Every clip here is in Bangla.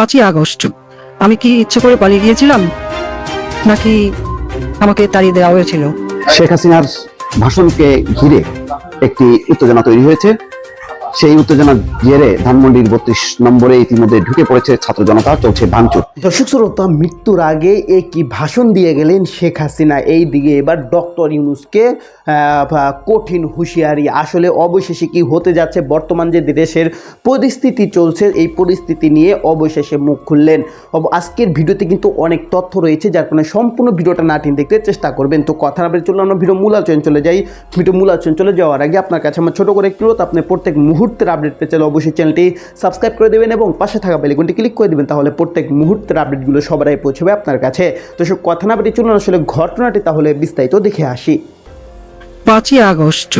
পাঁচই আগস্ট। আমি কি ইচ্ছে করে পালিয়ে গিয়েছিলাম? নাকি আমাকে তাড়িয়ে দেওয়া হয়েছিল? শেখ হাসিনার ভাষণকে ঘিরে একটি উত্তেজনা তৈরি হয়েছে। সেই উত্তেজনার জেরে ধানমন্ডির বত্রিশ নম্বরে ইতিমধ্যে ঢুকে পড়েছে ছাত্র জনতা, চলছে ভাঙচুর। দর্শক শ্রোতা, মৃত্যুর আগে একই ভাষণ দিয়ে গেলেন শেখ হাসিনা? এই দিকে এবার ডক্টর ইউনুসকে কঠিন হুঁশিয়ারি। আসলে অবশেষে কি হতে যাচ্ছে? বর্তমান যে দেশের পরিস্থিতি চলছে, এই পরিস্থিতি নিয়ে অবশেষে মুখ খুললেন। আজকের ভিডিওতে কিন্তু অনেক তথ্য রয়েছে, যার কারণে সম্পূর্ণ ভিডিওটা নাটিন দেখতে চেষ্টা করবেন। তো কথা না বলে আমরা ভিডিও মূল আলোচনা চলে যাই। ভিডিও মূল আলোচনা চলে যাওয়ার আগে আপনার কাছে আমার ছোট করে একটু আপনি প্রত্যেক মুহূর্তের আপডেট পেতে চাইলে অবশ্যই চ্যানেলটি সাবস্ক্রাইব করে দেবেন এবং পাশে থাকা বেলিকনটি ক্লিক করে দেবেন, তাহলে প্রত্যেক মুহূর্তের আপডেটগুলো সবার আগে পৌঁছবে আপনার কাছে। তো সব কথা না বেরিয়ে চলুন আসলে ঘটনাটি, তাহলে বিস্তারিত দেখে আসি। পাঁচই আগস্ট,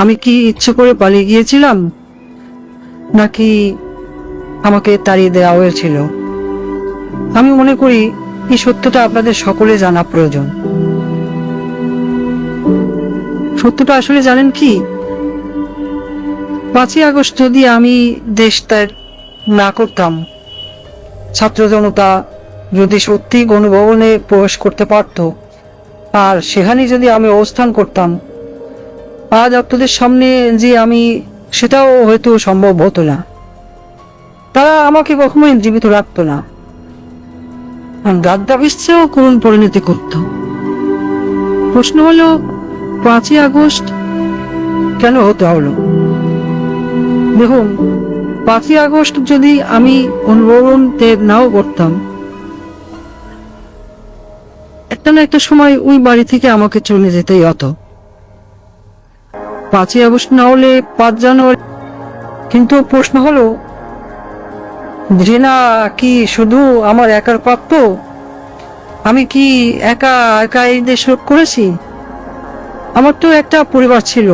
আমি কি ইচ্ছে করে পালিয়ে গিয়েছিলাম? নাকি আমাকে তাড়িয়ে দেওয়া হয়েছিল? আমি মনে করি এই সত্যটা আপনাদের সকলে জানা প্রয়োজন। সত্যটা আসলে জানেন কি? পাঁচই আগস্ট যদি আমি দেশ ত্যাগ না করতাম ছাত্র জনতা যদি সত্যি গণভবনে প্রবেশ করতে পারতো, আর সেখানে যদি আমি অবস্থান করতাম, আজ আপনাদের সামনে যে আমি সেটাও হয়তো সম্ভব হতো না। তারা আমাকে কখনোই জীবিত রাখতো না। গাদ্দাফিসেও করুণ পরিণতি করত। প্রশ্ন হলো, পাঁচই আগস্ট কেন হতে হলো? দেখুন, পাঁচই আগস্ট যদি আমি অনুভবন ত্যাগ নাও করতাম। একটা না একটা সময় ওই বাড়ি থেকে আমাকে চলে যেতেই হতো। পাঁচই আগস্ট না হলে পাঁচ জানুয়ারি কিন্তু প্রশ্ন হলো ঘৃণা কি শুধু আমার একার প্রাপ্য? আমি কি একা একা এই দেশ করেছি? আমার তো একটা পরিবার ছিল,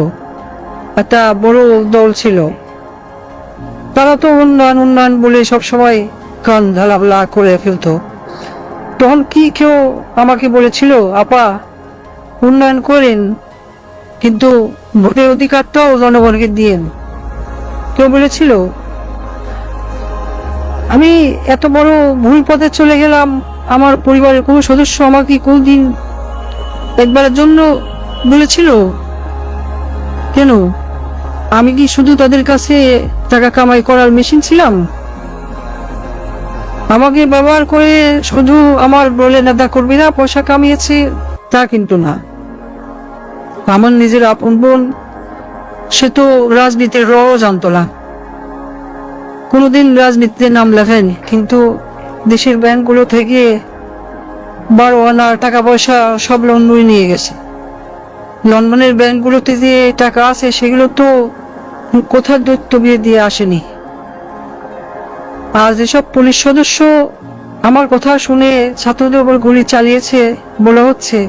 একটা বড় দল ছিল। তারা তো উন্নয়ন উন্নয়ন বলে সবসময় কান ঢালাবলা করে ফেলতো। তখন কি কেউ আমাকে বলেছিল, আপা, উন্নয়ন করেন, কিন্তু ভোটের অধিকারটাও জনগণকে দিয়েন। কেউ বলেছিল, আমি এত বড় ভুল পথে চলে গেলাম, আমার পরিবারের কোনো সদস্য আমাকে কোনদিন একবারের জন্য বলেছিল? কেন? আমি কি শুধু তাদের কাছে টাকা কামাই করার মেশিন ছিলাম? আমাকে ব্যবহার করে শুধু আমার বলে নেতা কর্মীরা পয়সা কামিয়েছে, তা কিন্তু না। আমার নিজের আপন বোন, সে তো রাজনীতির র জানতো না কোনোদিন রাজনীতিতে নাম লেখেনি, কিন্তু দেশের ব্যাংকগুলো থেকে বারো আনা টাকা পয়সা সব লন্ডনে নিয়ে গেছে। লন্ডনের ব্যাংকগুলোতে যে টাকা আছে, সেগুলো তো কোথার দৈত্য বিয়ে দিয়ে আসেনি? আর যেসব পুলিশ সদস্য আমার কথা শুনে ছাত্রদের উপর গুলি চালিয়েছে বলা হচ্ছে।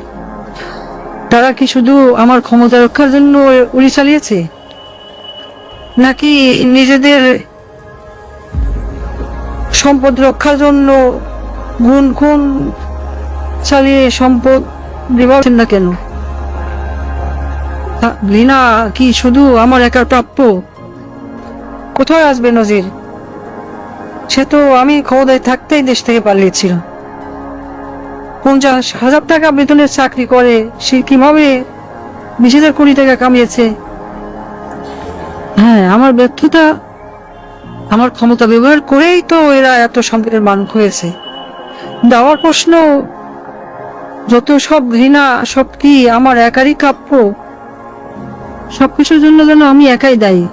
তারা কি শুধু আমার ক্ষমতা রক্ষার জন্য উড়ি চালিয়েছে? নাকি নিজেদের সম্পদ রক্ষার জন্য গুণ খুন চালিয়ে সম্পদ দিবাছেন না কেন? ঘৃণা কি শুধু আমার একার প্রাপ্য? কোথায় আসবে নজির? সে তো আমি ক্ষমতায় থাকতেই দেশ থেকে পালিয়েছিল। পঞ্চাশ হাজার টাকা বেতনের চাকরি করে, সে কীভাবে বিশ হাজার কোটি টাকা কামিয়েছে? হ্যাঁ আমার ব্যর্থতা, আমার ক্ষমতা ব্যবহার করেই তো এরা এত সম্পদের মান হয়েছে। দেওয়ার প্রশ্ন, যত সব ঘৃণা, সব কি আমার একারই কাপ্য সবকিছুর জন্য যেন আমি একাই দায়ী।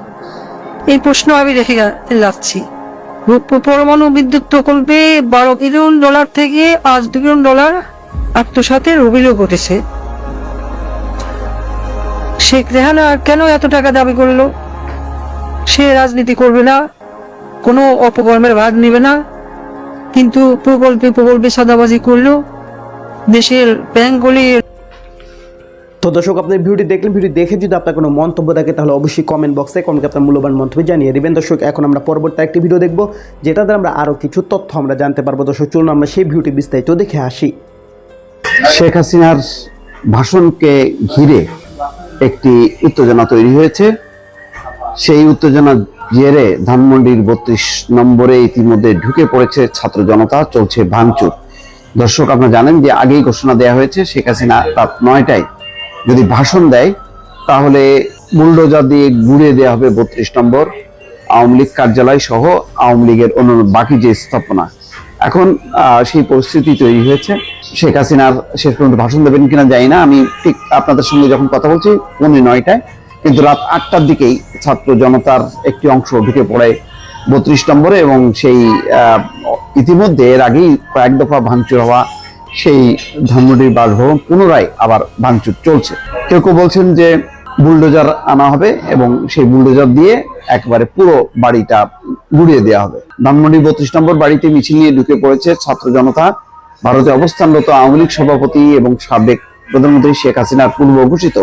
এই প্রশ্ন আমি রেখে যাচ্ছি। পরমাণু বিদ্যুৎ প্রকল্পে বারো বিলিয়ন ডলার থেকে পাঁচ বিলিয়ন ডলার আত্মসাতের অভিযোগ উঠেছে। শেখ রেহানা কেন এত টাকা দাবি করল? সে রাজনীতি করবে না, কোনো অপকর্মের ভাগ নেবে না। কিন্তু প্রকল্পে প্রকল্পে সাদাবাজি করল। দেশের ব্যাংকগুলি তো দর্শক আপনার ভিডিওটি দেখলেন ভিডিও দেখে যদি আপনার কোনো মন্তব্য থাকে, তাহলে অবশ্যই কমেন্ট বক্সে কমেন্ট আপনার মূল্যবান মন্তব্য জানিয়ে দেবেন। দর্শক, এখন আমরা পরবর্তী একটি ভিডিও দেখব, যেটা দ্বারা আমরা আরও কিছু তথ্য আমরা জানতে পারব। দর্শক, চলুন আমরা সেই ভিডিওটি বিস্তারিত দেখে আসি। শেখ হাসিনার ভাষণকে ঘিরে একটি উত্তেজনা তৈরি হয়েছে। সেই উত্তেজনা জেরে ধানমন্ডির বত্রিশ নম্বরে ইতিমধ্যে ঢুকে পড়েছে ছাত্র জনতা, চলছে ভাঙচুর। দর্শক, আপনারা জানেন যে আগেই ঘোষণা দেওয়া হয়েছে, শেখ হাসিনা রাত নয়টায় যদি ভাষণ দেয়, তাহলে বুলডোজার দিয়ে গুড়িয়ে দেওয়া হবে বত্রিশ নম্বর। আওয়ামী লীগ কার্যালয় সহ আওয়ামী লীগের অন্যান্য বাকি যে স্থাপনা। এখন সেই পরিস্থিতি তৈরি হয়েছে। শেখ হাসিনার শেষ পর্যন্ত ভাষণ দেবেন কিনা জানি না। আমি ঠিক আপনাদের সঙ্গে যখন কথা বলছি, পৌনে নয়টায়। কিন্তু রাত আটটার দিকেই ছাত্র জনতার একটি অংশ ঢুকে পড়ে বত্রিশ নম্বরে এবং সেই ইতিমধ্যে এর আগেই কয়েক দফা ভাঙচুর হওয়া সেই ধানমন্ডির বাসভবন পুনরায় আবার ভাঙচুর চলছে। কেউ কেউ বলছেন যে বুলডোজার আনা হবে এবং সেই বুলডোজার দিয়ে একবারে পুরো বাড়িটা গুড়িয়ে দেওয়া হবে। ধানমন্ডি বত্রিশ নম্বর বাড়িতে মিছিল নিয়ে ঢুকে পড়েছে ছাত্র জনতা। ভারতে অবস্থানরত আওয়ামী লীগ সভাপতি এবং সাবেক প্রধানমন্ত্রী শেখ হাসিনার পূর্ব ঘোষিত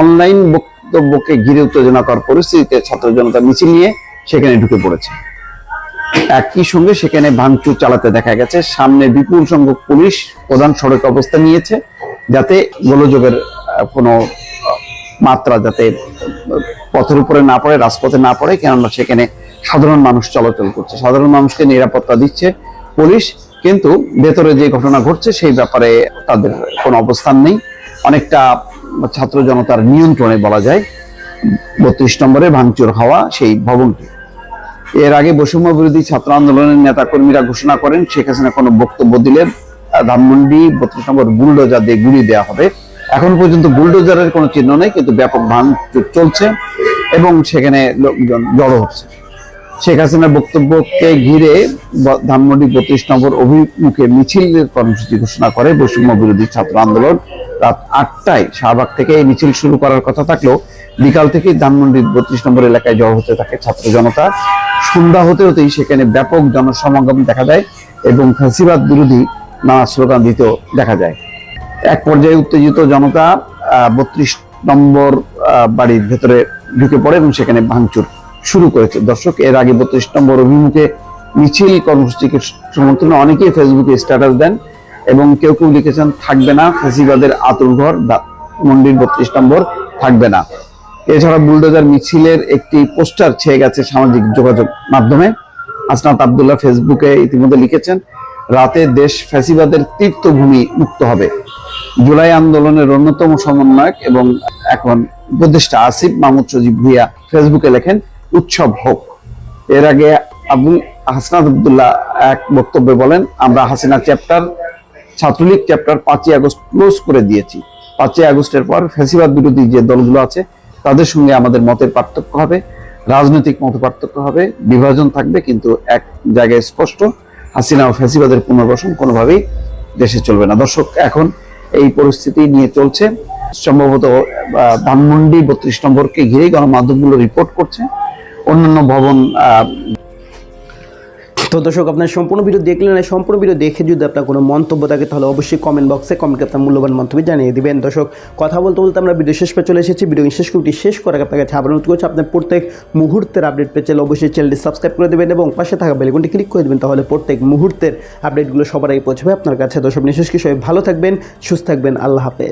অনলাইন বক্তব্যকে ঘিরে উত্তেজনাকর পরিস্থিতিতে ছাত্র জনতা মিছিল নিয়ে সেখানে ঢুকে পড়েছে। একই সঙ্গে সেখানে ভাঙচুর চালাতে দেখা গেছে। সামনে বিপুল সংখ্যক পুলিশ প্রধান সড়কে অবস্থান নিয়েছে যাতে গোলযোগের কোনো মাত্রা যাতে পথের উপরে না পড়ে, রাজপথে না পড়ে, কেননা সেখানে সাধারণ মানুষ চলাচল করছে। সাধারণ মানুষকে নিরাপত্তা দিচ্ছে পুলিশ, কিন্তু ভেতরে যে ঘটনা ঘটছে সেই ব্যাপারে তাদের কোনো অবস্থান নেই। অনেকটা ছাত্র জনতার নিয়ন্ত্রণে বলা যায়, বত্রিশ নম্বরে ভাঙচুর হওয়া সেই ভবনটি। এর আগে বৈষম্য বিরোধী ছাত্র আন্দোলনের নেতা কর্মীরা ঘোষণা করেন, শেখ হাসিনা কোনো বক্তব্য দিলেন ধানমন্ডি বত্রিশ নম্বর বুলডোজার দিয়ে গুলি দেওয়া হবে। এখন পর্যন্ত বুলডোজারের কোনো চিহ্ন নেই, কিন্তু ব্যাপক ভাঙচুর চলছে এবং সেখানে লোকজন জড়ো হচ্ছে। শেখ হাসিনার বক্তব্যকে ঘিরে ধানমন্ডি বত্রিশ নম্বর অভিমুখে মিছিলের কর্মসূচি ঘোষণা করে বৈষম্য বিরোধী ছাত্র আন্দোলন। রাত আটটায় শাহবাগ থেকে এই মিছিল শুরু করার কথা থাকলেও বিকাল থেকে ধানমন্ডির বত্রিশ নম্বর এলাকায় জড়ো হতে থাকে ছাত্র জনতা। সন্ধ্যা হতে হতেই সেখানে ব্যাপক জনসমাগম দেখা যায় এবং ফ্যাসিবাদ বিরোধী নানা স্লোগান দিতেও দেখা যায়। এক পর্যায়ে উত্তেজিত জনতা বত্রিশ নম্বর বাড়ির ভেতরে ঢুকে পড়ে এবং সেখানে ভাঙচুর শুরু করেছে। দর্শক, এর আগে বত্রিশ নম্বর অভিমুখে মিছিল কর্মসূচিকে সমর্থনে অনেকেই ফেসবুকে স্ট্যাটাস দেন এবং কেউ কেউ লিখেছেন, থাকবে না, ফেসিবাদের আতুরঘর মন্দির বত্রিশ নম্বর থাকবে না। এছাড়া বুলডোজার মিছিলের একটি পোস্টার ছেয়ে গেছে সামাজিক যোগাযোগ মাধ্যমে। আসনাত আবদুল্লাহ ফেসবুকে ইতিমধ্যে লিখেছেন, রাতে দেশ ফ্যাসিবাদের তীর্থভূমি মুক্ত হবে। জুলাই আন্দোলনের অন্যতম সমন্বয়ক এবং এখন উপদেষ্টা আসিফ মাহমুদ সজীব ভুইয়া ফেসবুকে লেখেন উৎসব হোক। এর আগে আব্দুল হাসনাত আব্দুল্লাহ এক বক্তব্যে বলেন, আমরা হাসিনা চ্যাপ্টার ছাত্রলীগ চ্যাপ্টার পাঁচই আগস্ট ক্লোজ করে দিয়েছি। পাঁচই আগস্টের পর ফ্যাসিবাদ বিরোধী যে দলগুলো আছে, তাদের সঙ্গে আমাদের মতের পার্থক্য হবে, রাজনৈতিক মত পার্থক্য হবে, বিভাজন থাকবে, কিন্তু এক জায়গায় স্পষ্ট, হাসিনা ও ফ্যাসিবাদের পুনর্বাসন কোনোভাবেই দেশে চলবে না। দর্শক, এখন এই পরিস্থিতি নিয়ে চলছে। সম্ভবত ধানমন্ডি বত্রিশ নম্বরকে ঘিরে গণমাধ্যমগুলো রিপোর্ট করছে। অন্যান্য ভবন তো দর্শক, আপনার সম্পূর্ণ ভিডিও দেখলেন সম্পূর্ণ ভিডিও দেখে যদি আপনার কোনো মন্তব্য থাকে, তাহলে অবশ্যই কমেন্ট বক্সে কমেন্টে আপনার মূল্যবান মন্তব্য জানিয়ে দিবেন। দর্শক, কথা বলতে বলতে আমরা ভিডিও শেষ পে চলে এসেছি। ভিডিও শেষ করতে শেষ আগে আপনার কাছে আবার অনুরোধ করছি, আপনার প্রত্যেক মুহূর্তের আপডেট পেয়ে চাইলে অবশ্যই চ্যানেলটি সাবস্ক্রাইব করে দেবেন এবং পাশে থাকা বেলগুনটি ক্লিক করে দেবেন, তাহলে প্রত্যেক মুহূর্তের আপডেটগুলো সবার আগে পৌঁছবে আপনার কাছে। দর্শক, বিশেষ কি সবাই ভালো থাকবেন, সুস্থ থাকবেন, আল্লাহ হাফেজ।